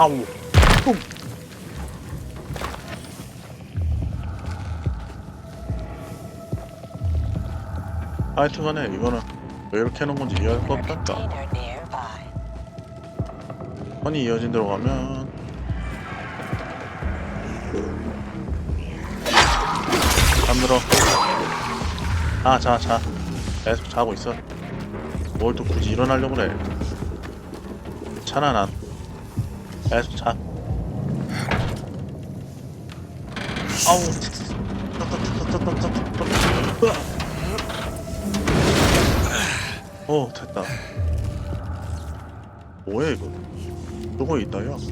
아우. 뿜. 하여튼간에 이거는 왜 이렇게 해놓은 건지 이해할 것 nearby. 선이 이어진 대로 가면 잠들어 아자자 계속 자고 있어 뭘 또 굳이 일어나려고 그래 괜찮아 난 계속 자 아우 어 됐다 뭐야 이거 누구 있다요?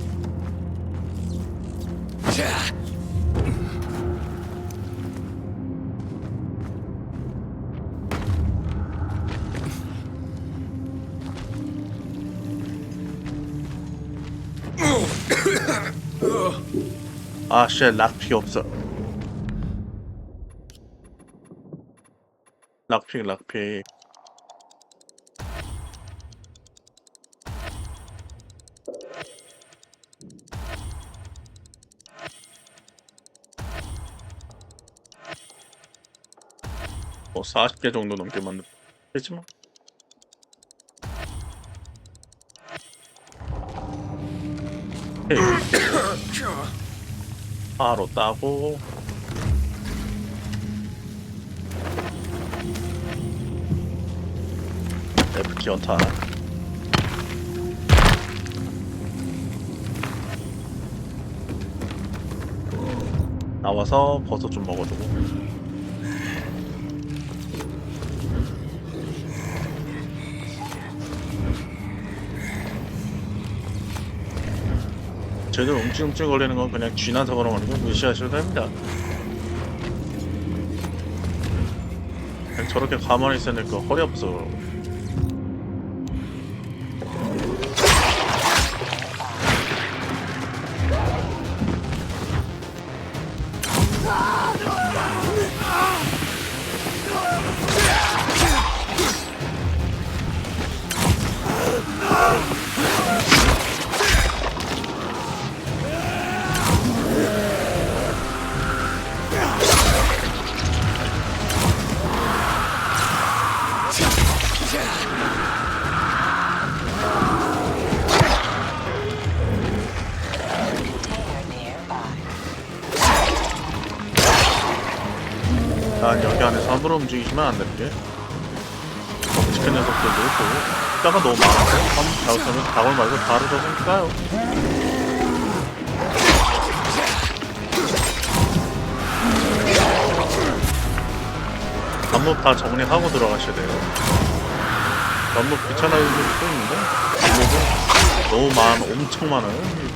아, 쉣, 락피 없어. 락피, 락피. 뭐 40개 정도 넘게 만들 되지만. 바로 따고 F키 연타. 나와서 버섯 좀 먹어주고. 쟤들 움찔움찔 거리는 건 그냥 쥐나서 그런 거니까 무시하셔도 됩니다. 저렇게 가만히 있으니까 허리 아파서 움직이시면 안 되는 게. 덩치큰 녀석들도 있고. 숫자가 너무 많아서 한번 잘못하면 닭을 말고 다를 져서니까요. 반복 다 정리하고 들어가셔야 돼요. 반복 귀찮아질 수도 있는데? 반복은 너무 많, 엄청 많아요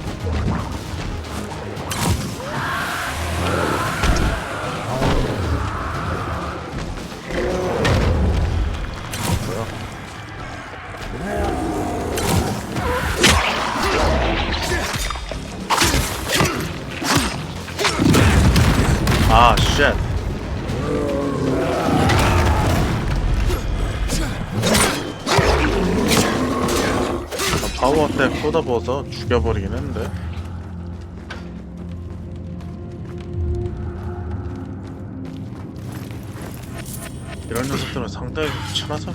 아, 쉣. 아, 파워 때 쏟아부어서 죽여버리긴 했는데. 이런 녀석들은 상당히 귀찮아서.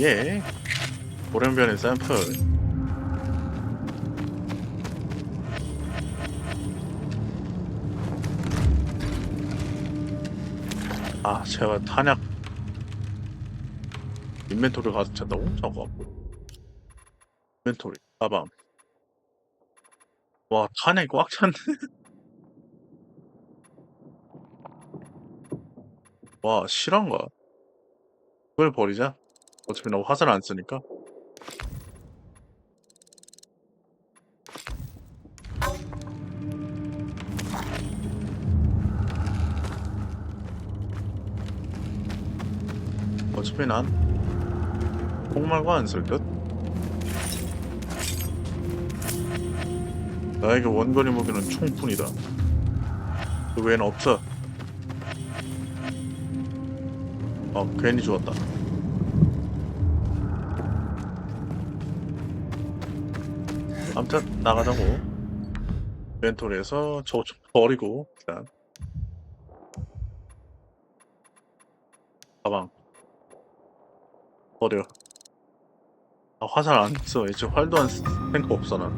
예. 오랜변의 샘플. 아, 제가 탄약 인벤토리 가득 찼다고? 저거. 인벤토리, 가방. 와, 탄약이 꽉 찼네. 와, 실한가? 그걸 버리자. 어차피 나 화살 안 쓰니까. 어차피 난 폭말과 안쓸 듯. 나에게 원거리 무기는 총뿐이다. 그 외에는 없어. 어, 괜히 죽었다. 아무튼 나가자고. 멘토리에서 저거 좀 버리고 일단 가방 버려. 아, 화살 안 써. 이제 활도 안 생거 없어 나.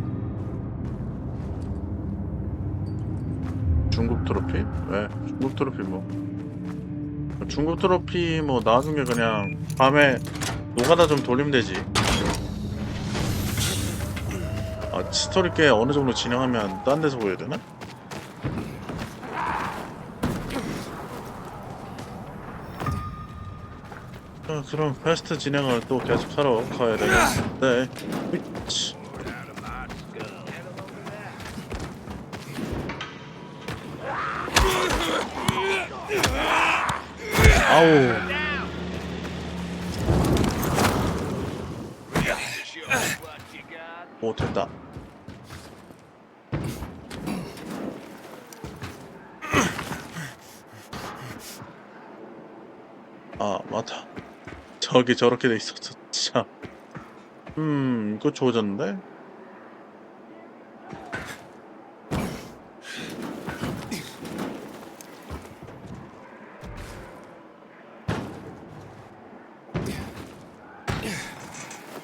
중국 트로피? 왜? 중국 트로피 뭐? 중국 트로피 뭐 나중에 그냥 밤에 노가다 좀 돌리면 되지. 아 스토리 꽤 어느 정도 진행하면 딴 데서 보여야 되나? 자, 그럼 퀘스트 진행을 또 계속 하러 가야 되겠는데. 으이치. 아우. 오 됐다. 아 맞다. 저기 저렇게 돼 있었어. 참. 음 이거 좋아졌는데?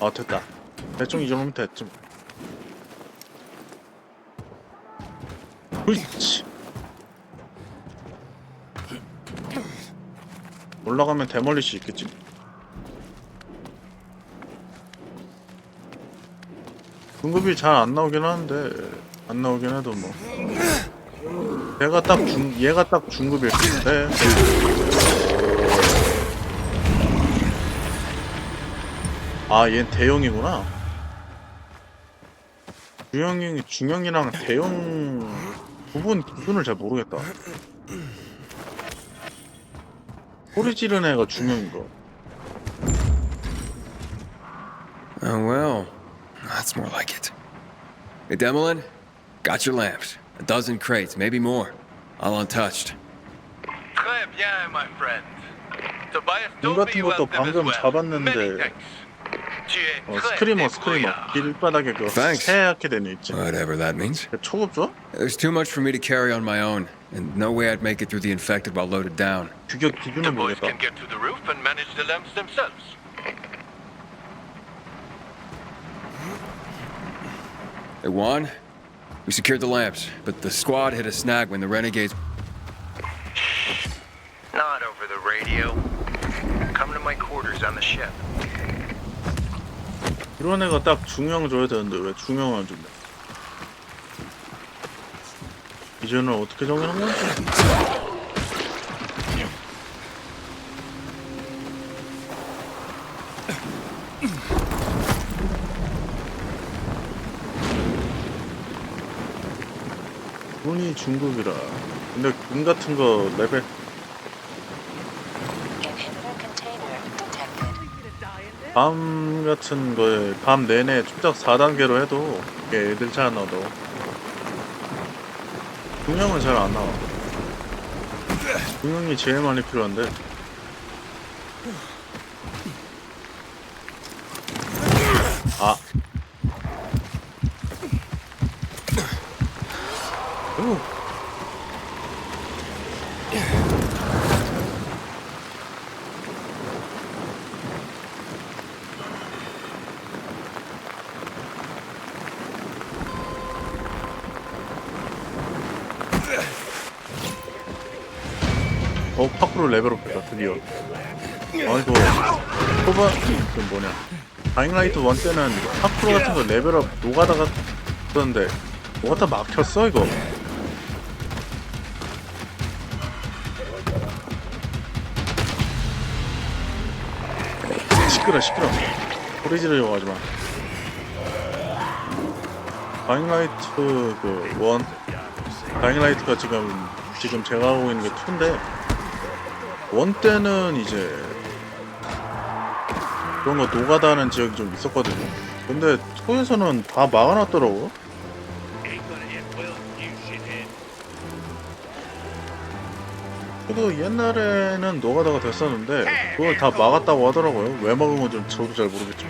아 됐다. 대충 이 정도면 됐지. 으이치. 올라가면 대멀리시 있겠지. 등급이 잘 안 나오긴 하는데 안 나오긴 해도 뭐. 얘가 딱 중, 얘가 딱 중급일 텐데. 아, 얘는 대형이구나. 중형이 중형이랑 대형 부분 기준을 잘 모르겠다. 소리 지르는 애가 중형인 거. Oh, well. That's more like it. Hey, Demolin, got your lamps. A dozen crates, maybe more. All untouched. Très bien, my friend. Tobias 눈 told me 같은 you 것도 helped him as 방금 well. 잡았는데 Many thanks. Tu es 어, très 스크리머 스크리머 débrouillard. 길바닥에 그 Thanks. 새하얗게 된 애 있지 Whatever that means. 그 초급 줘? There's too much for me to carry on my own, and no way I'd make it through the infected while loaded down. 규격 The 기준을 boys 모르겠다 can get to the roof and manage the lamps themselves. Hey, Juan, we secured the lamps, but the squad hit a snag when the renegades. Not over the radio. Come to my quarters on the ship. 이런 애가 딱 중형 줘야 되는데 왜 중형을 안 준대 기준을 어떻게 정하는 건지 군이 중국이라. 근데 군 같은 거 레벨. 밤 같은 거에 밤 내내 축적 4단계로 해도 이게 애들 잘안 나와도 중형은 잘 안 나와. 중형이 제일 많이 필요한데 아 오. 어 파크로 레벨업 됐다 드디어. 아이고 초반 그 뭐냐. 다잉라이트 1 때는 파크로 같은 거 레벨업 노가다가 썼는데 노가다 막혔어 이거? 시끄러 시끄러. 소리 지르려고 하지마. 다잉라이트 그원. 다잉라이트가 지금 지금 제가 하고 있는 게 2인데 원 때는 이제 그런 거 노가다하는 지역이 좀 있었거든요. 근데 2에서는 다 막아놨더라고. 그래도 옛날에는 노가다가 됐었는데 그걸 다 막았다고 하더라고요. 왜 막은 건좀 저도 잘 모르겠죠.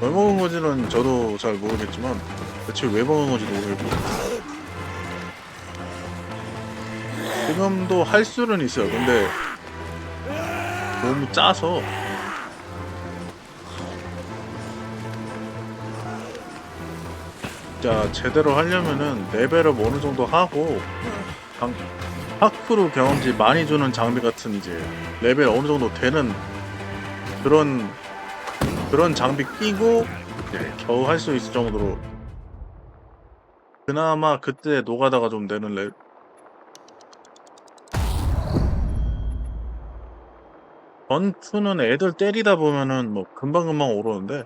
왜 먹은 건지는 저도 잘 모르겠지만 대체 왜 먹은 건지도 모르겠고. 지금도 할 수는 있어요. 근데 너무 짜서. 자 제대로 하려면은 레벨업 어느 정도 하고 방, 파크로 경험치 많이 주는 장비 같은 이제 레벨 어느 정도 되는 그런 그런 장비 끼고 겨우 할 수 있을 정도로 그나마 그때 노가다가 좀 되는 레 전투는 애들 때리다 보면은 뭐 금방금방 오르는데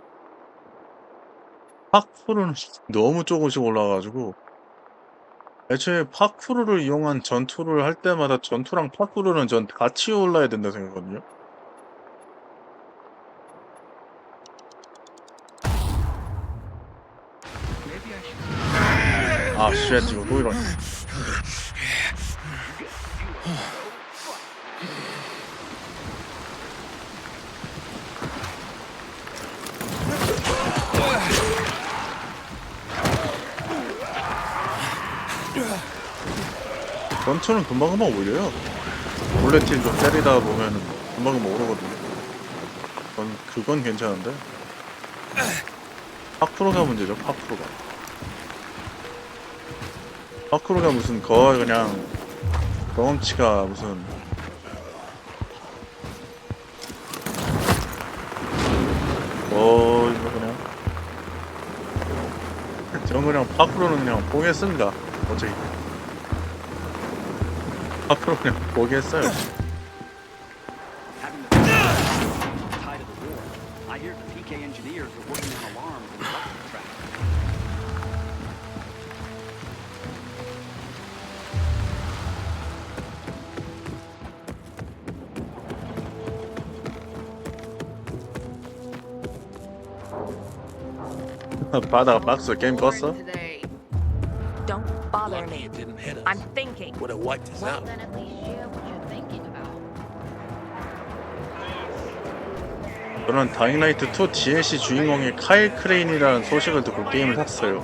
파쿠르는 너무 조금씩 올라가가지고 애초에 파쿠르를 이용한 전투를 할 때마다 전투랑 파쿠르는 전 같이 올라야 된다 생각하거든요. 아, 쉣, 이거 또 이러네. 전투는 금방금방 올려요. 볼레틴 좀 때리다 보면은 금방금방 오르거든요. 그건, 그건 괜찮은데. 파크로가 문제죠, 파크로가. 파크로가 무슨 거의 그냥 경험치가 무슨 어 이거 그냥 저 그냥 파크로는 그냥 포기했습니다. 어차피. 파크로 그냥 포기했어요 바다가 박스 게임 껐어? Today. Don't bother me. didn't hit us. I'm thinking. Would have wiped us Well, out. then at least share what you're thinking about. 저는 다잉라이트 2 DLC 주인공이 카일 크레인이라는 소식을 듣고 게임을 샀어요.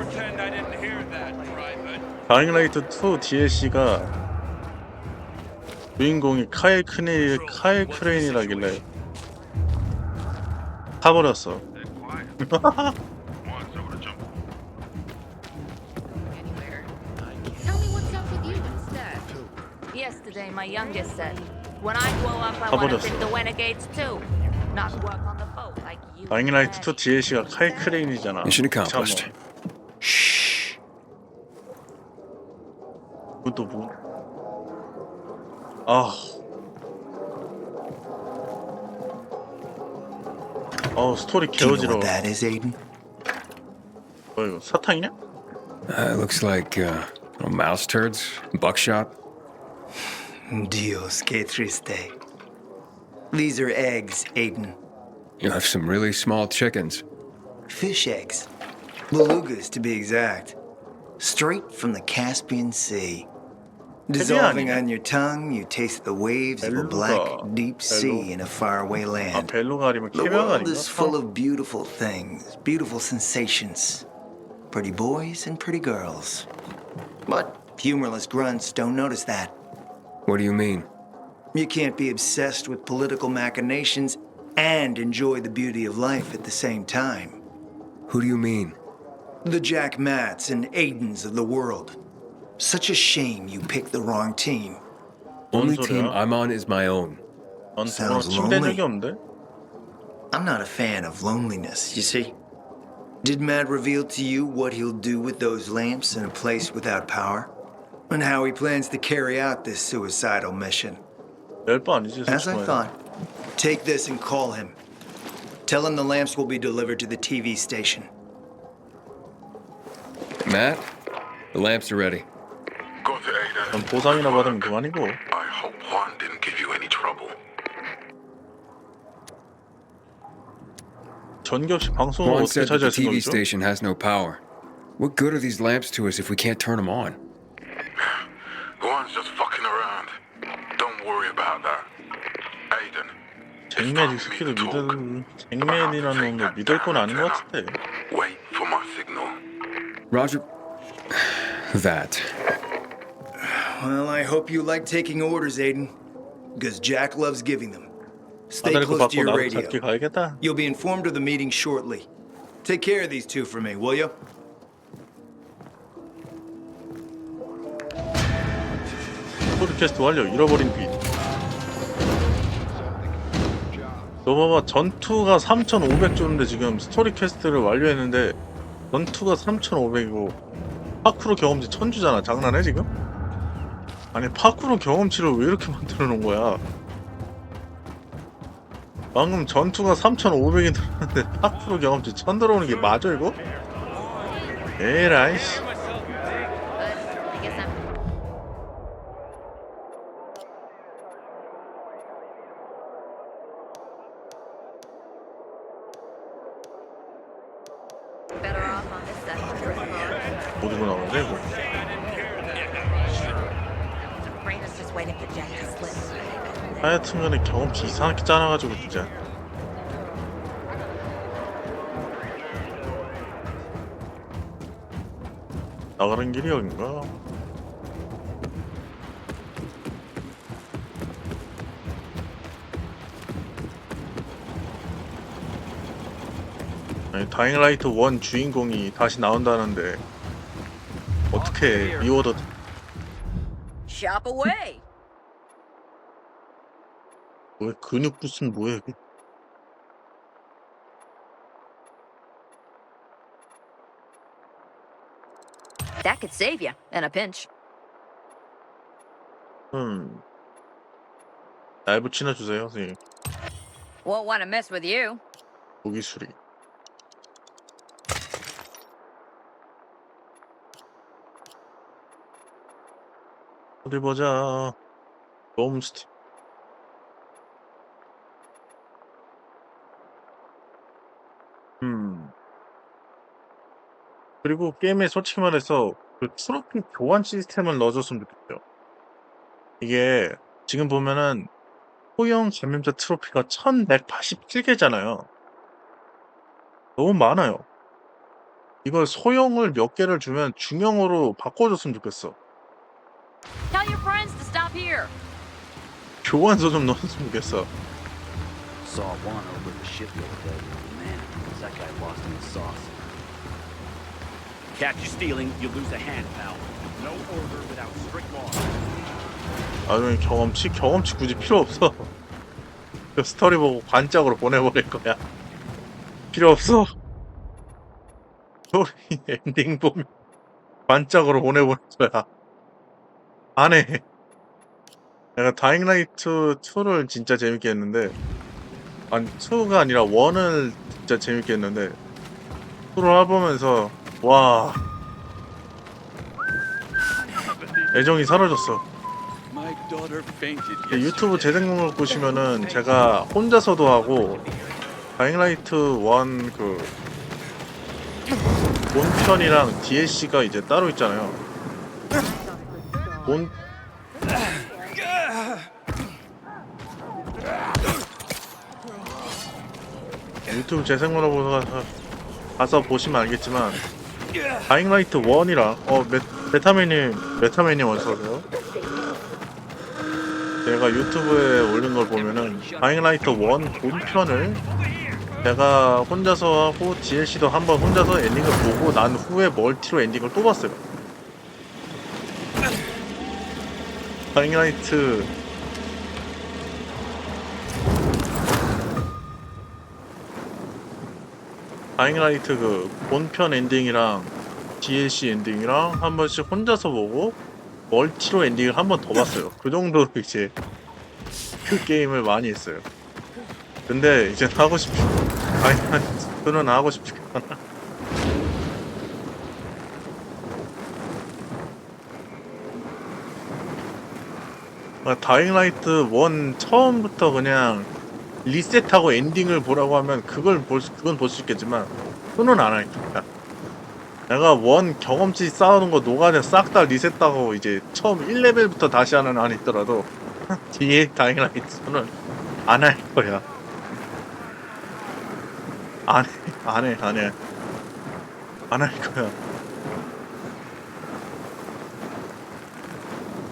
다잉라이트 2 DLC가 주인공이 카일 크레인, 카일 크레인이라길래 사버렸어. Anywhere. Yesterday, my youngest said, when I grow up, I want to fit the Renegades too. Not work on the boat like you. 다잉라이트 2 and DLC가 카일 크레인이잖아. Mission accomplished. 뭐. 그것도 뭐. 아. 어 스토리 Do you know 개어지러워. what that is, Aiden? 뭐 이거 사탕이냐? Uh, it looks like uh, little mouse turds, buckshot. Dios que triste. These are eggs, Aiden. You have some really small chickens. Fish eggs. Belugas, to be exact. Straight from the Caspian Sea. Dissolving on your tongue, you taste the waves of a black, deep sea in a faraway land. The world is full of beautiful things, beautiful sensations. Pretty boys and pretty girls. But humorless grunts don't notice that. What do you mean? You can't be obsessed with political machinations and enjoy the beauty of life at the same time. Who do you mean? The Jack Matts and Aidens of the world. Such a shame you picked the wrong team. Only team I'm on is my own. Sounds lonely. I'm not a fan of loneliness, you see. Did Matt reveal to you what he'll do with those lamps in a place without power? And how he plans to carry out this suicidal mission? 낼바 아니지 As I 솔직히 말해. thought. Take this and call him. Tell him the lamps will be delivered to the TV station. Matt, the lamps are ready. Got it, Aiden. 그럼 보상이나 받으면 그만이고 I hope Juan didn't give you any trouble. 전기 없이 방송을 Juan 어떻게 said that the 차지하신 TV 거죠? station has no power. What good are these lamps to us if we can't turn them on? Juan's just fucking around. Don't worry about that. Aiden, 잭맨 익스키도 믿은 잭맨이라는 놈도 믿을 건 아닌 것 같은데 wait for my signal. Roger. That. Well, I hope you like taking orders, Aiden. Because Jack loves giving them. Stay 아다리 거 close to 받고 your 나도 잡기 radio. 가야겠다 You'll be informed of the meeting shortly. Take care of these two for me, will you? 포드캐스트 완료. 잃어버린 빛 너 봐봐. 전투가 3500조인데 지금 스토리 퀘스트를 완료했는데 전투가 3500이고 파쿠르 경험치 1000주잖아. 장난해 지금? 아니 파쿠르 경험치를 왜 이렇게 만들어 놓은 거야? 방금 전투가 3500이 들었는데 파쿠르 경험치 1000 들어오는 게 맞아 이거? 에라이 씨 But I guess I'm. Better river. 어디로 나오는데 이거. 하여튼간에 경험치 이상하게 짜놔가지고 진짜 나가는 길이 여긴가? 아니 다잉라이트 1 주인공이 다시 나온다는데 어떻게 리워드 Shop away. 왜 근육 부스는 뭐야 이게 That could save you in a pinch. 음 날 붙이나 주세요 선생님 Won't want to mess with you. 무기 수리 어디 보자 홈스티 음 그리고 게임에 솔직히 말해서 그 트로피 교환 시스템을 넣어줬으면 좋겠어요 이게 지금 보면은 소형 감염자 트로피가 1187개잖아요 너무 많아요. 이걸 소형을 몇 개를 주면 중형으로 바꿔줬으면 좋겠어. Here. 교환서 좀 넣었으면 좋겠어. Saw Juan over the ship the other day. Man, is that guy lost in the sauce. Catch you stealing, you lose a hand, pal. No order without strict law. 나중에 경험치? 경험치 굳이 필요 없어. 그 스토리 보고 관짝으로 보내버릴 거야. 필요 없어. 스토리 엔딩 보면 관짝으로 보내버릴 거야. 안 해. 내가 다잉라이트 2를 진짜 재밌게 했는데 아니 2가 아니라 1을 진짜 재밌게 했는데 2를 해보면서 와 애정이 사라졌어. 유튜브 재생목록 보시면은 제가 혼자서도 하고 다잉라이트 1그 본편이랑 DLC가 이제 따로 있잖아요. 본 유튜브 재생목록 보서 가서 보시면 알겠지만 다잉라이트 1이랑 어 메, 메타맨님 메타맨님 어서오세요. 제가 유튜브에 올린 걸 보면은 다잉라이트 1 본편을 제가 혼자서 하고 DLC도 한번 혼자서 엔딩을 보고 난 후에 멀티로 엔딩을 또 봤어요. 다잉라이트 다잉라이트 그 본편 엔딩이랑 DLC 엔딩이랑 한 번씩 혼자서 보고 멀티로 엔딩을 한 번 더 봤어요. 그 정도로 이제 그 게임을 많이 했어요. 근데 이제 하고 싶지 저는 하고 싶지 않아. 아, 다잉라이트 1 처음부터 그냥 리셋하고 엔딩을 보라고 하면 그걸 볼 수, 그건 볼 수 있겠지만 2는 안 하니까 내가 원 경험치 쌓아놓은 거 노가다 싹 다 리셋하고 이제 처음 1레벨부터 다시 하는 안 있더라도 뒤에 다잉라이트는 안 할 거야 안 해, 안 해, 안 해. 안 할 거야.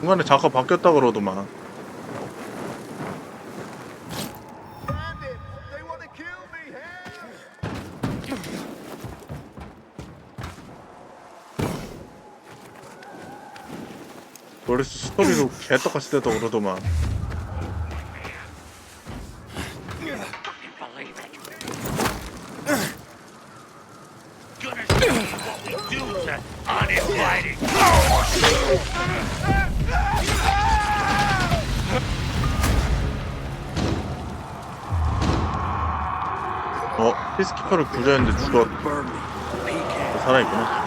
중간에 잠깐 바뀌었다 그러더만. 스토리도 개떡같이 됐다 그러더만. 어, 피스키퍼를 구조했는데 죽었, 살아있구나.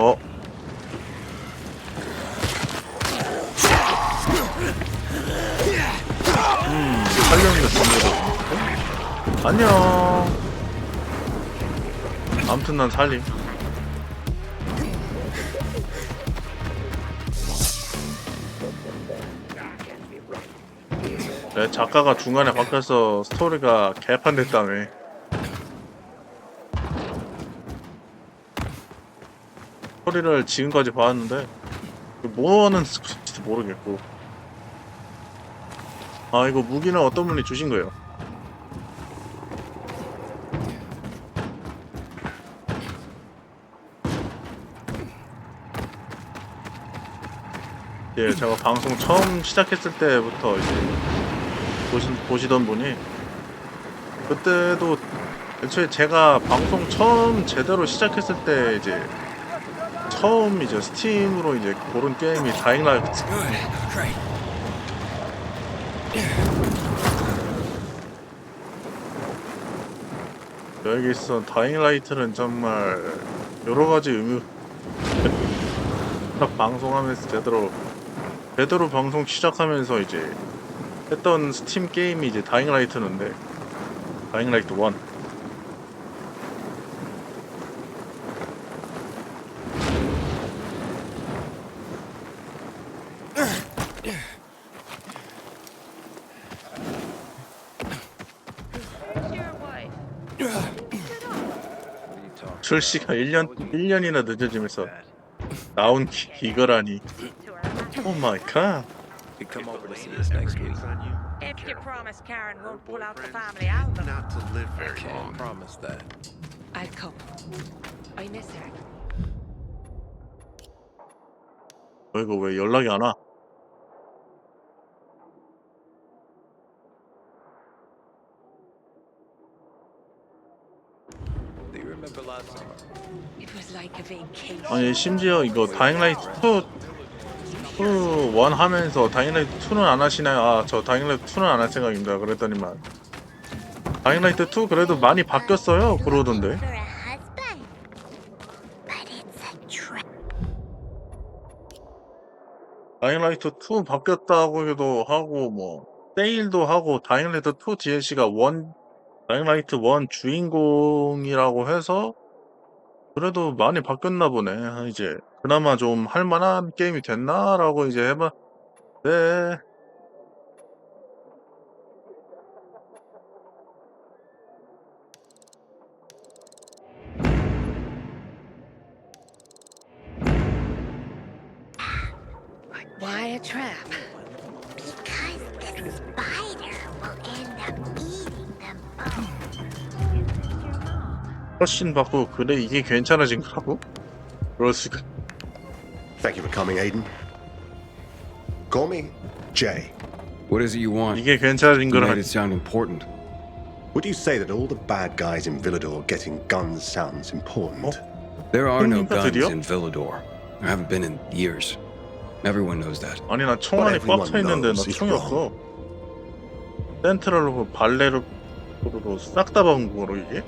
어. 음, 살렸는데 죽는 안녕. 아무튼 난 살림. 네, 작가가 중간에 바뀌어서 스토리가 개판됐다며. 스토리를 지금까지 봐왔는데 뭐 하는 스토리인지도 모르겠고. 아 이거 무기는 어떤 분이 주신 거예요? 예, 제가 방송 처음 시작했을 때부터 이제 보시, 보시던 분이 그때도 애초에 제가 방송 처음 제대로 시작했을 때 이제 처음 이제 스팀으로 이제 고른 게임이 다잉 라이트 Good. Great. 여기 있어 다잉 라이트는 정말 여러 가지 의미 딱 방송하면서 제대로 제대로 방송 시작하면서 이제 했던 스팀 게임이 이제 다잉 라이트인데 다잉 라이트 1 출시가 1년 1년이나 늦어지면서 나온 기, 이거라니. 오 마이 갓 come over to see us next week. If you promise Karen won't pull out the family album, Not to live very long. promise that. I'll come. I miss her. 어, 이거 왜 연락이 안 와? Do you remember last summer? It was like a vacation. 아니 심지어 이거 다잉라이트 2 2, 1 하면서 다잉라이트 2는 안 하시나요? 아 저 다잉라이트 2는 안 할 생각입니다. 그랬더니만 다잉라이트 2 그래도 많이 바뀌었어요 그러던데. 다잉라이트 2 바뀌었다고도 하고 뭐 세일도 하고 다잉라이트 2 DLC가 1 다잉라이트 1 주인공이라고 해서 그래도 많이 바뀌었나 보네. 아, 이제 그나마 좀 할만한 게임이 됐나라고 이제 해봐. 네. Why a trap? Because the spider 훨씬 받고 그래 이게 괜찮아진 거라고? 그럴 수가 Thank you for coming, Aiden. Call me Jay. What is it you want? 이게 괜찮아진 You made 거라 it sound important. Would you say that all the bad guys in Villador getting guns sounds important? There are no 형님과 guns 드디어? in Villador. I haven't been in years. Everyone knows that. 아니 나 총 안에 꽉 차 있는데 나 knows is 총이 없어 센트럴로 발레로 싹 다 박은 거로 이게?